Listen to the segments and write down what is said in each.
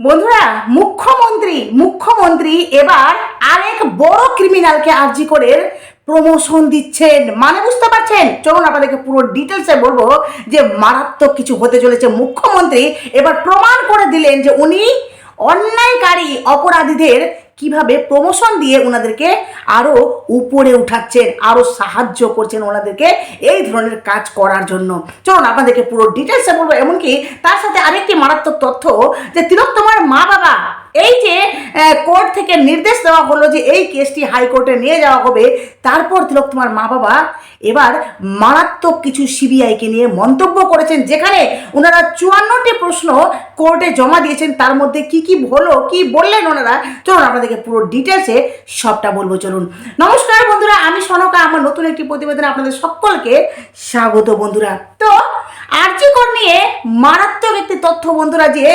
বন্ধুরা, মুখ্যমন্ত্রী মুখ্যমন্ত্রী এবার আরেক বড় ক্রিমিনালকে আর্জি করে প্রমোশন দিচ্ছেন। মানে বুঝতে পারছেন? চলুন আপনাদেরকে পুরো ডিটেলসে বলব যে মারাত্মক কিছু হতে চলেছে। মুখ্যমন্ত্রী এবার প্রমাণ করে দিলেন যে উনি অন্যায়কারী অপরাধীদের কীভাবে প্রমোশন দিয়ে ওনাদেরকে আরও উপরে উঠাচ্ছেন আরও সাহায্য করছেন ওনাদেরকে এই ধরনের কাজ করার জন্য। চলুন, আপনাদেরকে পুরো ডিটেলসে বলব। এমনকি তার সাথে আরেকটি মারাত্মক তথ্য যে তিলক তোমার মা বাবা এই যে কোর্ট থেকে নির্দেশ দেওয়া হলো যে এই কেসটি হাইকোর্টে নিয়ে যাওয়া হবে। তারপর তিলক তোমার মা বাবা এবার মারাত্মক কিছু সিবিআইকে নিয়ে মন্তব্য করেছেন, যেখানে ওনারা চুয়ান্নটি প্রশ্ন কোর্টে জমা দিয়েছেন। তার মধ্যে কি কি হলো, কি বললেন ওনারা, চলুন আপনাদেরকে পুরো ডিটেলসে সবটা বলব, চলুন। নমস্কার বন্ধুরা, আমি সনকা, আমার নতুন একটি প্রতিবেদনে আপনাদের সকলকে স্বাগত বন্ধুরা। তো আর্যিকর নিয়ে মারাত্মক একটি তথ্য বন্ধুরা, যে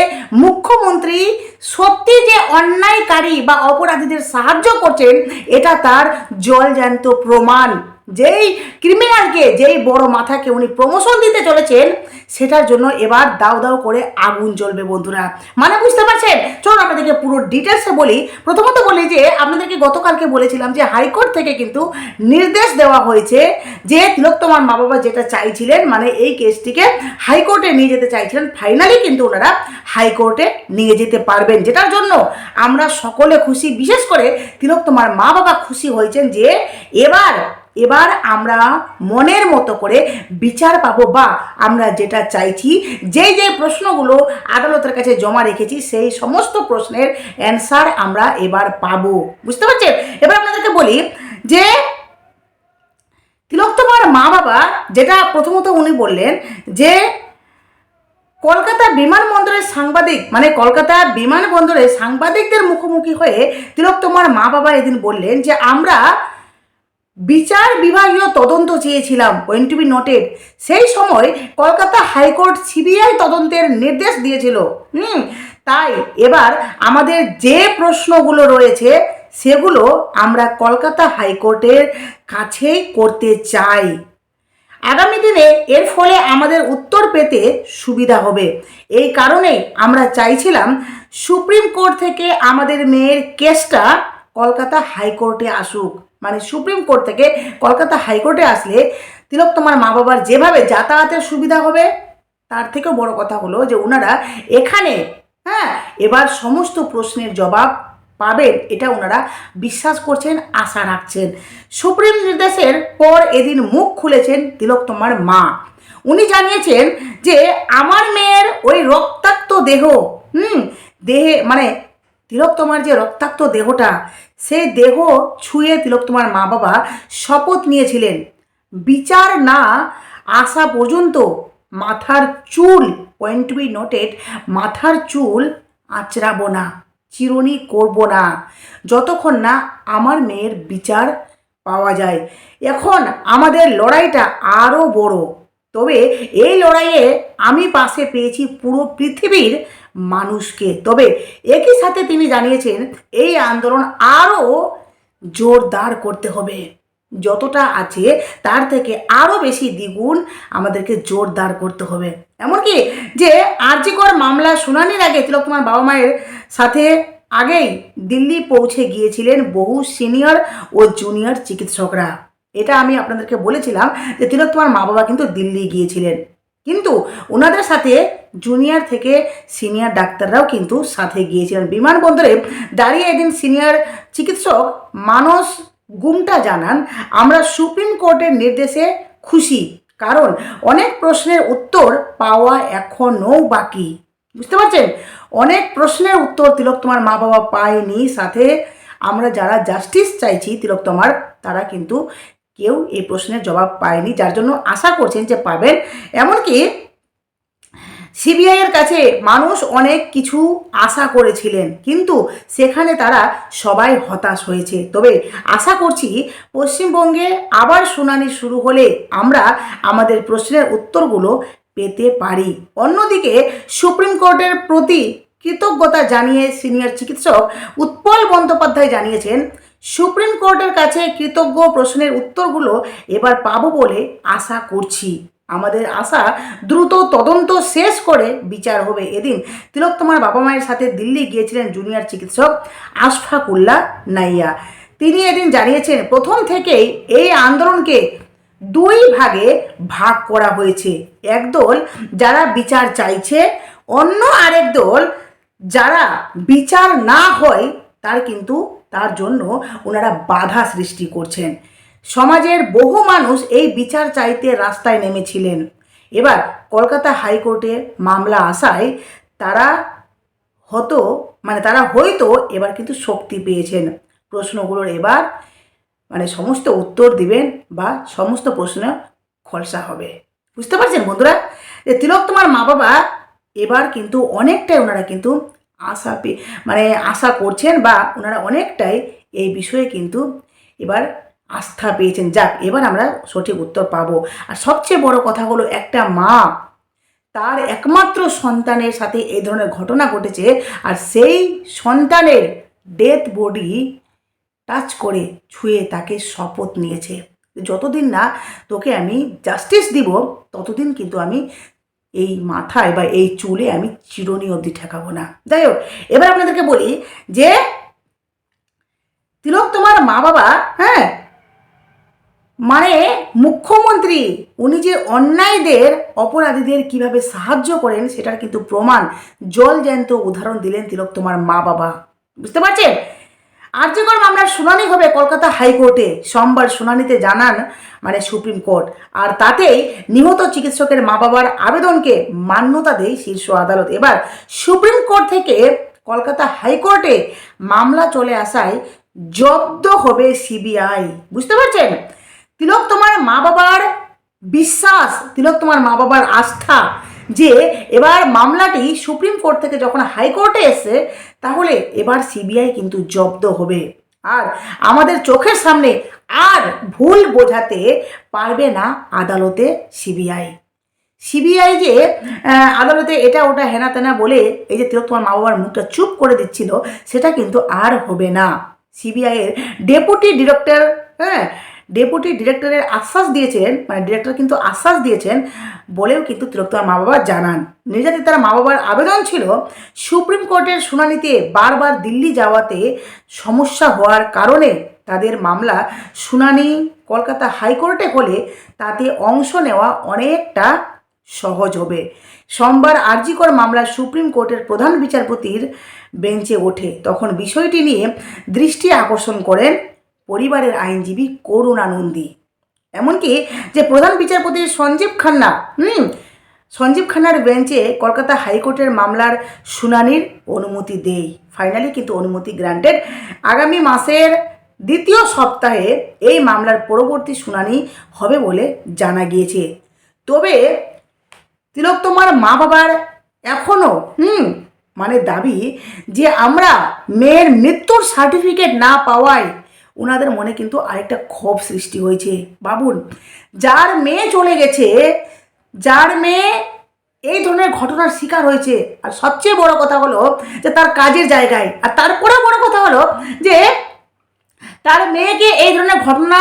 মুখ্যমন্ত্রী সত্যি যে অন্যায়কারী বা অপরাধীদের সাহায্য করছেন এটা তার জলজান্ত প্রমাণ। যেই ক্রিমিনালকে, যেই বড় মাথাকে উনি প্রমোশন দিতে চলেছেন, সেটার জন্য এবার দাও দাও করে আগুন জ্বলবে বন্ধুরা। মানে বুঝতে পারছেন? চলুন আপনাদেরকে পুরো ডিটেলসে বলি। প্রথমত বলি যে, আপনাদেরকে গতকালকে বলেছিলাম যে হাইকোর্ট থেকে কিন্তু নির্দেশ দেওয়া হয়েছে যে তিলোত্তমার মা বাবা যেটা চাইছিলেন মানে এই কেসটিকে হাইকোর্টে নিয়ে যেতে চাইছিলেন, ফাইনালি কিন্তু ওনারা হাইকোর্টে নিয়ে যেতে পারবেন। যেটার জন্য আমরা সকলে খুশি। বিশেষ করে তিলোত্তমার মা বাবা খুশি হয়েছেন যে, এবার এবার আমরা মনের মতো করে বিচার পাবো বা আমরা যেটা চাইছি, যেই যেই প্রশ্নগুলো আদালতের কাছে জমা রেখেছি, সেই সমস্ত প্রশ্নের অ্যান্সার আমরা এবার পাবো। বুঝতে পারছেন? এবার আপনাদেরকে বলি যে, তিলোত্তমার মা বাবা যেটা প্রথমত উনি বললেন যে, কলকাতা বিমানবন্দরের সাংবাদিক মানে কলকাতা বিমানবন্দরে সাংবাদিকদের মুখোমুখি হয়ে তিলোত্তমার মা বাবা এদিন বললেন যে, আমরা বিচার বিভাগীয় তদন্ত চেয়েছিলাম ওয়েন টু বি নোটেড সেই সময় কলকাতা হাইকোর্ট সিবিআই তদন্তের নির্দেশ দিয়েছিল। হুম, তাই এবার আমাদের যে প্রশ্নগুলো রয়েছে, সেগুলো আমরা কলকাতা হাইকোর্টের কাছেই করতে চাই। আগামী দিনে এর ফলে আমাদের উত্তর পেতে সুবিধা হবে। এই কারণেই আমরা চাইছিলাম সুপ্রিম কোর্ট থেকে আমাদের মেয়ের কেসটা কলকাতা হাইকোর্টে আসুক। মানে সুপ্রিম কোর্ট থেকে কলকাতা হাইকোর্টে আসলে তিলক তোমার মা বাবার যেভাবে যাতায়াতের সুবিধা হবে, তার থেকেও বড় কথা হলো যে ওনারা এখানে হ্যাঁ এবার সমস্ত প্রশ্নের জবাব পাবেন, এটা ওনারা বিশ্বাস করছেন, আশা রাখছেন। সুপ্রিম নির্দেশের পর এদিন মুখ খুলেছেন তিলক তোমার মা। উনি জানিয়েছেন যে, আমার মেয়ের ওই রক্তাক্ত দেহ, হুম, দেহে মানে তিলক তোমার যে রক্তাক্ত দেহটা সেই দেহ ছুঁয়ে তিলক তোমার মা বাবা শপথ নিয়েছিলেন। বিচার না আসা পর্যন্ত মাথার চুল পয়েন্ট টু বি নোটেড মাথার চুল আঁচড়াবো না, চিরুনি করব না, যতক্ষণ না আমার মেয়ের বিচার পাওয়া যায়। এখন আমাদের লড়াইটা আরও বড়। তবে এই লড়াইয়ে আমি পাশে পেয়েছি পুরো পৃথিবীর মানুষকে। তবে একই সাথে তিনি জানিয়েছেন, এই আন্দোলন আরও জোরদার করতে হবে। যতটা আছে তার থেকে আরও বেশি দ্বিগুণ আমাদেরকে জোরদার করতে হবে। এমনকি যে আর্যিকর মামলা শুনানির আগে তিলক কুমার বাবা মায়ের সাথে আগেই দিল্লি পৌঁছে গিয়েছিলেন বহু সিনিয়র ও জুনিয়র চিকিৎসকরা। এটা আমি আপনাদেরকে বলেছিলাম যে তিলক তোমার মা বাবা কিন্তু দিল্লি গিয়েছিলেন। কিন্তু ওনাদের সাথে জুনিয়র থেকে সিনিয়র ডাক্তাররাও কিন্তু সাথে গিয়েছিলেন। বিমানবন্দরে দাঁড়িয়ে একদিন সিনিয়র চিকিৎসক মানস গুমটা জানান, আমরা সুপ্রিম কোর্টের নির্দেশে খুশি, কারণ অনেক প্রশ্নের উত্তর পাওয়া এখনও বাকি। বুঝতে পারছেন? অনেক প্রশ্নের উত্তর তিলক তোমার মা বাবা পায়নি, সাথে আমরা যারা জাস্টিস চাইছি তিলক তোমার, তারা কিন্তু কেউ এই প্রশ্নের জবাব পায়নি, যার জন্য আশা করছেন যে পাবেন। এমনকি সিবিআইয়ের কাছে মানুষ অনেক কিছু আশা করেছিলেন, কিন্তু সেখানে তারা সবাই হতাশ হয়েছে। তবে আশা করছি পশ্চিমবঙ্গে আবার শুনানি শুরু হলে আমরা আমাদের প্রশ্নের উত্তরগুলো পেতে পারি। অন্যদিকে সুপ্রিম কোর্টের প্রতি কৃতজ্ঞতা জানিয়ে সিনিয়র চিকিৎসক উৎপল বন্দ্যোপাধ্যায় জানিয়েছেন, সুপ্রিম কোর্টের কাছে কৃতজ্ঞ প্রশ্নের উত্তরগুলো এবার পাবো বলে আশা করছি। আমাদের আশা দ্রুত তদন্ত শেষ করে বিচার হবে। এদিন তিলোত্তমার বাবা মায়ের সাথে দিল্লি গিয়েছিলেন জুনিয়র চিকিৎসক আশফাকুল্লাহ নাইয়া। তিনি এদিন জানিয়েছেন, প্রথম থেকেই এই আন্দোলনকে দুই ভাগে ভাগ করা হয়েছে। একদল যারা বিচার চাইছে, অন্য আরেক দল যারা বিচার না হয়, তার কিন্তু তার জন্য ওনারা বাধা সৃষ্টি করছেন। সমাজের বহু মানুষ এই বিচার চাইতে রাস্তায় নেমেছিলেন। এবার কলকাতা হাইকোর্টে মামলা আসায় তারা হতো মানে তারা হয়তো এবার কিন্তু শক্তি পেয়েছেন। প্রশ্নগুলোর এবার মানে সমস্ত উত্তর দিবেন বা সমস্ত প্রশ্ন খলসা হবে। বুঝতে পারছেন বন্ধুরা? যে তিলক তোমার মা বাবা এবার কিন্তু অনেকটাই ওনারা কিন্তু আশা মানে আশা করছেন বা ওনারা অনেকটাই এই বিষয়ে কিন্তু এবার আস্থা পেয়েছেন। যাক, এবার আমরা সঠিক উত্তর পাবো। আর সবচেয়ে বড় কথা হলো একটা মা। তার একমাত্র সন্তানের সাথে এই ধরনের ঘটনা ঘটেছে আর সেই সন্তানের ডেথ বডি টাচ করে ছুঁয়ে তাকে শপথ নিয়েছে। যতদিন না তোকে আমি জাস্টিস দিব, ততদিন কিন্তু আমি এই মাথায় বা এই চুলে আমি চিরনি অবধি ঠেকাবো না। যাই হোক, এবার আপনাদেরকে বলি যে, তিলক তোমার মা বাবা হ্যাঁ মানে মুখ্যমন্ত্রী, উনি যে অন্যায়দের অপরাধীদের কীভাবে সাহায্য করেন সেটার কিন্তু প্রমাণ। জল জ্যান্ত উদাহরণ দিলেন তিলক তোমার মা বাবা বুঝতে পারছেন? আর্যকর মামলার শুনানি হবে কলকাতা হাইকোর্টে। সোমবার শুনানিতে জানান মানে সুপ্রিম কোর্ট। আর তাতেই নিহত চিকিৎসকের মা বাবার আবেদনকে মান্যতা দেয় শীর্ষ আদালত। এবার সুপ্রিম কোর্ট থেকে কলকাতা হাইকোর্টে মামলা চলে আসায় জব্দ হবে সিবিআই। বুঝতে পারছেন? তিলক তোমার মা বাবার বিশ্বাস, তিলক তোমার মা বাবার আস্থা যে এবার মামলাটি সুপ্রিম কোর্ট থেকে যখন হাইকোর্টে এসে, তাহলে এবার সিবিআই কিন্তু জব্দ হবে। আর আমাদের চোখের সামনে আর ভুল বোঝাতে পারবে না আদালতে সিবিআই। সিবিআই যে আদালতে এটা ওটা হেনা তেনা বলে এই যে তিলক তোমার মা বাবার মুখটা চুপ করে দিচ্ছিল, সেটা কিন্তু আর হবে না। সিবিআইয়ের ডেপুটি ডিরেক্টর হ্যাঁ ডেপুটি ডিরেক্টরের আশ্বাস দিয়েছেন মানে ডিরেক্টর কিন্তু আশ্বাস দিয়েছেন, বলেও কিন্তু তিলক তোমার মা বাবা জানান। নির্যাতিতার মা বাবার আবেদন ছিল, সুপ্রিম কোর্টের শুনানিতে বারবার দিল্লি যাওয়াতে সমস্যা হওয়ার কারণে তাদের মামলা শুনানি কলকাতা হাইকোর্টে হলে তাতে অংশ নেওয়া অনেকটা সহজ হবে। সোমবার আরজিকর মামলা সুপ্রিম কোর্টের প্রধান বিচারপতির বেঞ্চে ওঠে। তখন বিষয়টি নিয়ে দৃষ্টি আকর্ষণ করেন পরিবারের আইনজীবী করুণানন্দী। এমনকি যে প্রধান বিচারপতি সঞ্জীব খান্না, হুম, সঞ্জীব খান্নার বেঞ্চে কলকাতা হাইকোর্টের মামলার শুনানির অনুমতি দেয় ফাইনালি কিন্তু অনুমতি গ্রান্টেড আগামী মাসের দ্বিতীয় সপ্তাহে এই মামলার পরবর্তী শুনানি হবে বলে জানা গিয়েছে। তবে তিলক তোমার মা বাবার এখনও হুম মানে দাবি যে আমরা মেয়ের মৃত্যুর সার্টিফিকেট না পাওয়ায় ওনাদের মনে কিন্তু আরেকটা ক্ষোভ সৃষ্টি হয়েছে। বাবুন, যার মেয়ে চলে গেছে, যার মেয়ে এই ধরনের ঘটনার শিকার হয়েছে, আর সবচেয়ে বড় কথা হলো যে তার কাজের জায়গায়, আর তারপরে বড় কথা হলো যে তার মেয়েকে এই ধরনের ঘটনা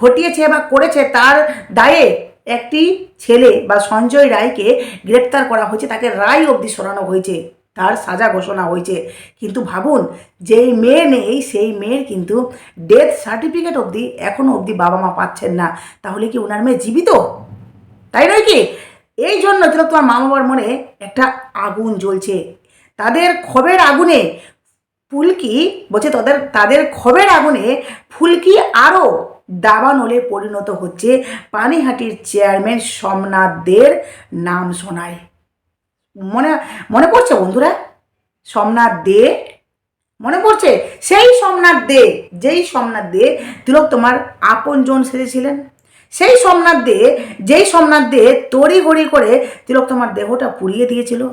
ঘটিয়েছে বা করেছে, তার দায়ে একটি ছেলে বা সঞ্জয় রায়কে গ্রেপ্তার করা হয়েছে, তাকে রায় অবধি সরানো হয়েছে। তার সাজা ঘোষণা হয়েছে। কিন্তু ভাবুন, যেই মেয়ে নেই, সেই মেয়ের কিন্তু ডেথ সার্টিফিকেট অবধি এখনও অবধি বাবা মা পাচ্ছেন না। তাহলে কি ওনার মেয়ে জীবিত? তাই নয় কি? এই জন্য তিলক তোমার মা বাবার মনে একটা আগুন জ্বলছে। তাদের ক্ষোভের আগুনে ফুলকি, বলছে তাদের তাদের ক্ষোভের আগুনে ফুলকি আরও দাবানলে পরিণত হচ্ছে। পানিহাটির চেয়ারম্যান সোমনাথদের নাম শোনায়। মনে মনে পড়ছে বন্ধুরা? সোমনাথ দে। মনে পড়ছে? সেই সোমনাথ দে, যেই সোমনাথ দে, তিলক তোমার আপনজন সেজেছিলেন। সেই সোমনাথ দে, যেই সোমনাথ দে তড়ি ঘড়ি করে তিলক তোমার দেহটা পুড়িয়ে দিয়েছিল।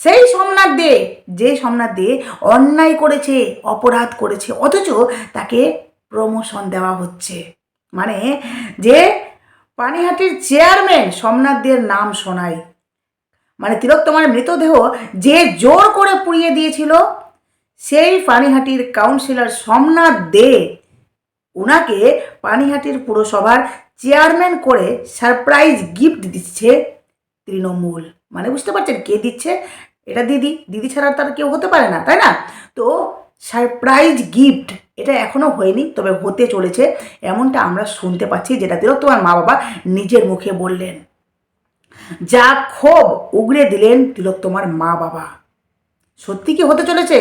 সেই সোমনাথ দে যে সোমনাথ দে অন্যায় করেছে, অপরাধ করেছে, অথচ তাকে প্রমোশন দেওয়া হচ্ছে। মানে যে পানিহাটির চেয়ারম্যান সোমনাথ দের নাম শোনায়। মানে তিলোত্তমার মৃতদেহ যে জোর করে পুড়িয়ে দিয়েছিল, সেই পানিহাটির কাউন্সিলর সোমনাথ দে ওনাকে পানিহাটির পুরসভার চেয়ারম্যান করে সারপ্রাইজ গিফট দিচ্ছে তৃণমূল। মানে বুঝতে পারছেন কে দিচ্ছে? এটা দিদি। দিদি ছাড়া তার কেউ হতে পারে না, তাই না? তো সারপ্রাইজ গিফট এটা এখনও হয়নি, তবে হতে চলেছে। এমনটা আমরা শুনতে পাচ্ছি, যেটা দিল তোমার মা বাবা নিজের মুখে বললেন। যা ক্ষোভ উগড়ে দিলেন তিলক তোমার মা বাবা। সত্যি কি হতে চলেছে?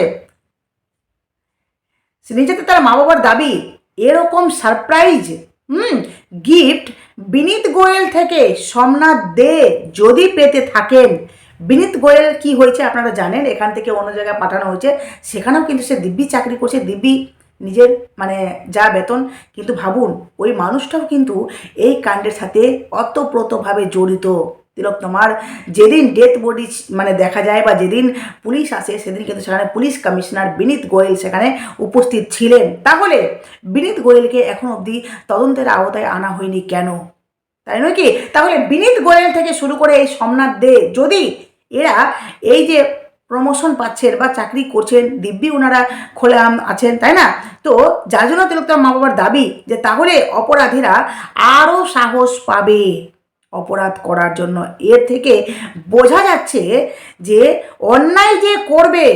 নিজেতে তার মা বাবার দাবি, এরকম সারপ্রাইজ হুম গিফট বিনীত গোয়েল থেকে সোমনাথ দে যদি পেতে থাকেন। বিনীত গোয়েল কি হয়েছে আপনারা জানেন? এখান থেকে অন্য জায়গায় পাঠানো হয়েছে। সেখানেও কিন্তু সে দিব্যি চাকরি করছে, দিব্যি নিজের মানে যা বেতন। কিন্তু ভাবুন, ওই মানুষটাও কিন্তু এই কাণ্ডের সাথে অতপ্রতভাবে জড়িত। তিলক, তোমার যেদিন ডেথ বডি মানে দেখা যায় বা যেদিন পুলিশ আসে সেদিন কিন্তু সেখানে পুলিশ কমিশনার বিনীত গোয়েল সেখানে উপস্থিত ছিলেন। তাহলে বিনীত গোয়েলকে এখন অবধি তদন্তের আওতায় আনা হয়নি কেন? তাই নয় কি? তাহলে বিনীত গোয়েল থেকে শুরু করে এই সোমনাথ দে, যদি এরা এই যে প্রমোশন পাচ্ছেন বা চাকরি করছেন, দিব্যি ওনারা খোলা আছেন, তাই না? তো যার জন্য তিলকতার মা বাবার দাবি যে তাহলে অপরাধীরা আরও সাহস পাবে। অপরাধ করার জন্য। এর থেকে বোঝা যাচ্ছে যে অন্যায় যে করবে,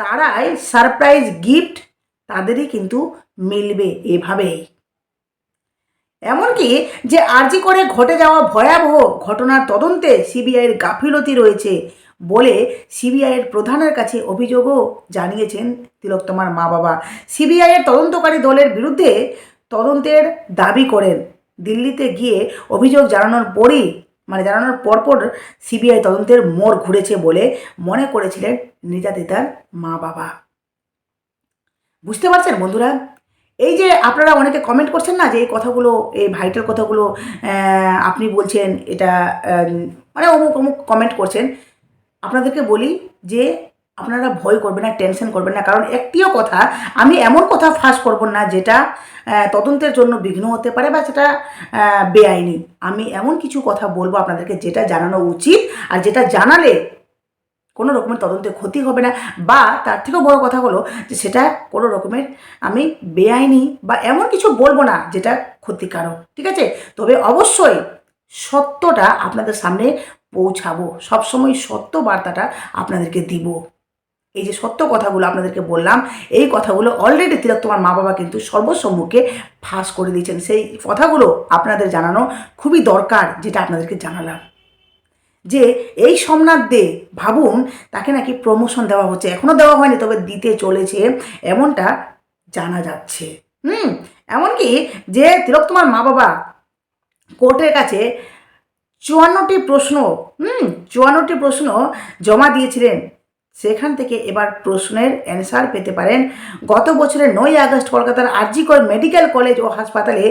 তারাই সারপ্রাইজ গিফট তাদেরই কিন্তু মিলবে এভাবেই। এমনকি যে আরজি করে ঘটে যাওয়া ভয়াবহ ঘটনার তদন্তে সিবিআইয়ের গাফিলতি রয়েছে বলে সিবিআইয়ের প্রধানের কাছে অভিযোগও জানিয়েছেন তিলোত্তমার মা বাবা। সিবিআইয়ের তদন্তকারী দলের বিরুদ্ধে তদন্তের দাবি করেন। দিল্লিতে গিয়ে অভিযোগ জানানোর পরই মানে জানানোর পরপর সিবিআই তদন্তের মোড় ঘুরেছে বলে মনে করেছিলেন নির্যাতিতার মা বাবা। বুঝতে পারছেন বন্ধুরা? এই যে আপনারা অনেকে কমেন্ট করছেন না যে এই কথাগুলো, এই ভাইটার কথাগুলো আপনি বলছেন, এটা মানে অমুক অমুক কমেন্ট করছেন। আপনাদেরকে বলি যে আপনারা ভয় করবেন না টেনশন করবেন না। কারণ একটিও কথা, আমি এমন কথা ফাঁস করব না যেটা তদন্তের জন্য বিঘ্ন হতে পারে বা সেটা বেআইনি। আমি এমন কিছু কথা বলব আপনাদেরকে যেটা জানানো উচিত আর যেটা জানালে কোনো রকমের তদন্তে ক্ষতি হবে না। বা তার থেকেও বড় কথা হলো যে সেটা কোনো রকমের আমি বেআইনি বা এমন কিছু বলব না যেটা ক্ষতিকারক, ঠিক আছে? তবে অবশ্যই সত্যটা আপনাদের সামনে পৌঁছাবো। সবসময় সত্য বার্তাটা আপনাদেরকে দিব। এই যে সত্য কথাগুলো আপনাদেরকে বললাম, এই কথাগুলো অলরেডি তিলক তোমার মা বাবা কিন্তু সর্বসম্মুখে ফাঁস করে দিয়েছেন। সেই কথাগুলো আপনাদের জানানো খুবই দরকার যেটা আপনাদেরকে জানালাম। যে এই সোমনাথ দে ভাবুন তাকে নাকি প্রমোশন দেওয়া হচ্ছে। এখনও দেওয়া হয়নি, তবে দিতে চলেছে। এমনটা জানা যাচ্ছে। হুম, এমনকি যে তিলক তোমার মা বাবা কোর্টের কাছে চুয়ান্নটি প্রশ্ন, হুম, চুয়ান্নটি প্রশ্ন জমা দিয়েছিলেন। সেখান থেকে এবার প্রশ্নের অ্যান্সার পেতে পারেন। গত বছরের নয় আগস্ট কলকাতার আরজিকর মেডিকেল কলেজ ও হাসপাতালে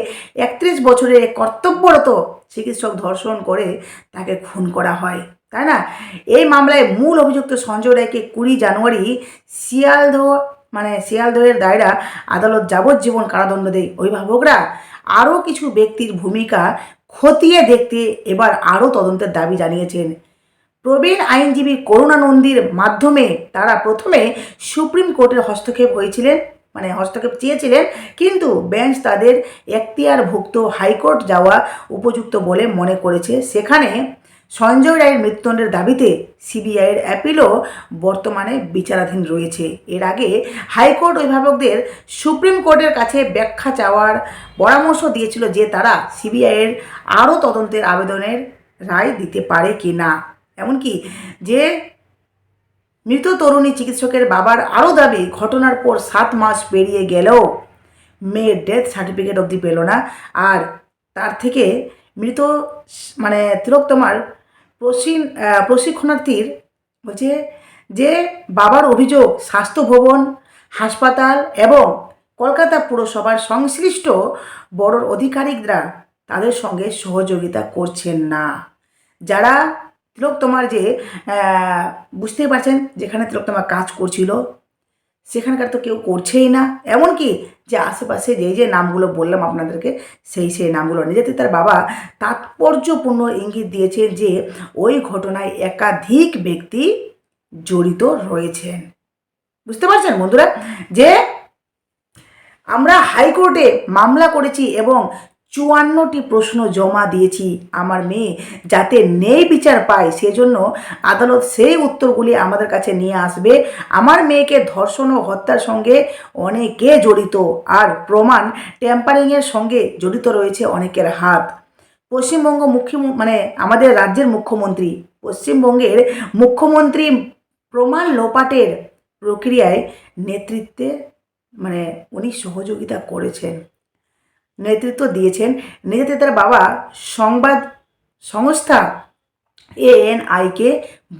একত্রিশ বছরের কর্তব্যরত চিকিৎসক ধর্ষণ করে তাকে খুন করা হয়, তাই না? এই মামলায় মূল অভিযুক্ত সঞ্জয় রায়কে কুড়ি জানুয়ারি শিয়ালদহ মানে শিয়ালদহের দায়রা আদালত যাবজ্জীবন কারাদণ্ড দেয়। অভিভাবকরা, আরও কিছু ব্যক্তির ভূমিকা খতিয়ে দেখতে এবার আরও তদন্তের দাবি জানিয়েছেন। প্রবীণ আইনজীবী করুণানন্দীর মাধ্যমে তারা প্রথমে সুপ্রিম কোর্টের হস্তক্ষেপ হয়েছিলেন মানে হস্তক্ষেপ চেয়েছিলেন, কিন্তু বেঞ্চ তাদের এখতিয়ারভুক্ত হাইকোর্ট যাওয়া উপযুক্ত বলে মনে করেছে। সেখানে সঞ্জয় রায়ের মৃত্যুদণ্ডের দাবিতে সিবিআইয়ের অ্যাপিলও বর্তমানে বিচারাধীন রয়েছে। এর আগে হাইকোর্ট অভিভাবকদের সুপ্রিম কোর্টের কাছে ব্যাখ্যা চাওয়ার পরামর্শ দিয়েছিল যে তারা সিবিআইয়ের আরও তদন্তের আবেদনের রায় দিতে পারে কি না এমনকি যে মৃত তরুণী চিকিৎসকের বাবার আরও দাবি, ঘটনার পর সাত মাস পেরিয়ে গেলেও মেয়ের ডেথ সার্টিফিকেট অবধি পেল না। আর তার থেকে মৃত মানে তিলোত্তমার প্রশিন প্রশিক্ষণার্থীর বলছে যে বাবার অভিযোগ, স্বাস্থ্য ভবন, হাসপাতাল এবং কলকাতা পুরসভার সংশ্লিষ্ট বড় অধিকারিকরা তাদের সঙ্গে সহযোগিতা করছেন না। যারা তিলক তোমার যে বুঝতেই পারছেন যেখানে তিলক তোমার কাজ করছিল, সেখানকার তো কেউ করছেই না। এমনকি যে আশেপাশে যেই যে নামগুলো বললাম আপনাদেরকে, সেই সেই নামগুলো নিজেতে তার বাবা তাৎপর্যপূর্ণ ইঙ্গিত দিয়েছেন যে, ওই ঘটনায় একাধিক ব্যক্তি জড়িত রয়েছেন। বুঝতে পারছেন বন্ধুরা? যে আমরা হাইকোর্টে মামলা করেছি এবং চুয়ান্নটি প্রশ্ন জমা দিয়েছি আমার মেয়ে যাতে নেই বিচার পায়, সেজন্য আদালত সেই উত্তরগুলি আমাদের কাছে নিয়ে আসবে। আমার মেয়েকে ধর্ষণ ও হত্যার সঙ্গে অনেকে জড়িত, আর প্রমাণ ট্যাম্পারিংয়ের সঙ্গে জড়িত রয়েছে অনেকের হাত। পশ্চিমবঙ্গ মুখ্য মানে আমাদের রাজ্যের মুখ্যমন্ত্রী, পশ্চিমবঙ্গের মুখ্যমন্ত্রী প্রমাণ লোপাটের প্রক্রিয়ায় নেতৃত্বে মানে উনি সহযোগিতা করেছেন। নেতৃত্ব দিয়েছেন। নিজেতে তার বাবা সংবাদ সংস্থা এএনআইকে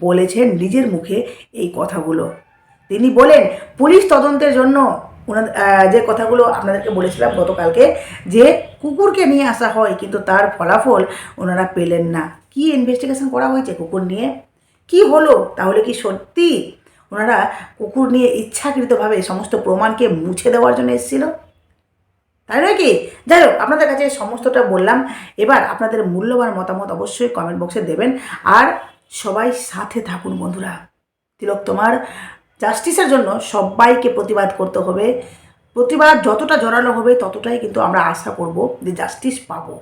বলেছেন নিজের মুখে এই কথাগুলো। তিনি বলেন, পুলিশ তদন্তের জন্য যে কথাগুলো আপনাদেরকে বলেছিলাম গতকালকে, যে কুকুরকে নিয়ে আসা হয়, কিন্তু তার ফলাফল ওনারা পেলেন না। কি ইনভেস্টিগেশন করা হয়েছে কুকুর নিয়ে? কি হলো? তাহলে কি সত্যি? ওনারা কুকুর নিয়ে ইচ্ছাকৃতভাবে সমস্ত প্রমাণকে মুছে দেওয়ার জন্য এসেছিল? তাই নয় কি? যাই হোক, আপনাদের কাছে সমস্তটা বললাম। এবার আপনাদের মূল্যবান মতামত অবশ্যই কমেন্ট বক্সে দেবেন। আর সবাই সাথে থাকুন বন্ধুরা। তিলক, তোমার জাস্টিসের জন্য সবাইকে প্রতিবাদ করতে হবে। প্রতিবাদ যতটা জড়ানো হবে, ততটাই কিন্তু আমরা আশা করব যে জাস্টিস পাবো।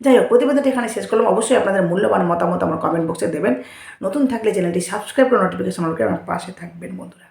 যাই হোক, প্রতিবেদনটি এখানে শেষ করলাম। অবশ্যই আপনাদের মূল্যবান মতামত আমার কমেন্ট বক্সে দেবেন। নতুন থাকলে চ্যানেলটি সাবস্ক্রাইব করে নোটিফিকেশন আমার পাশে থাকবেন, বন্ধুরা।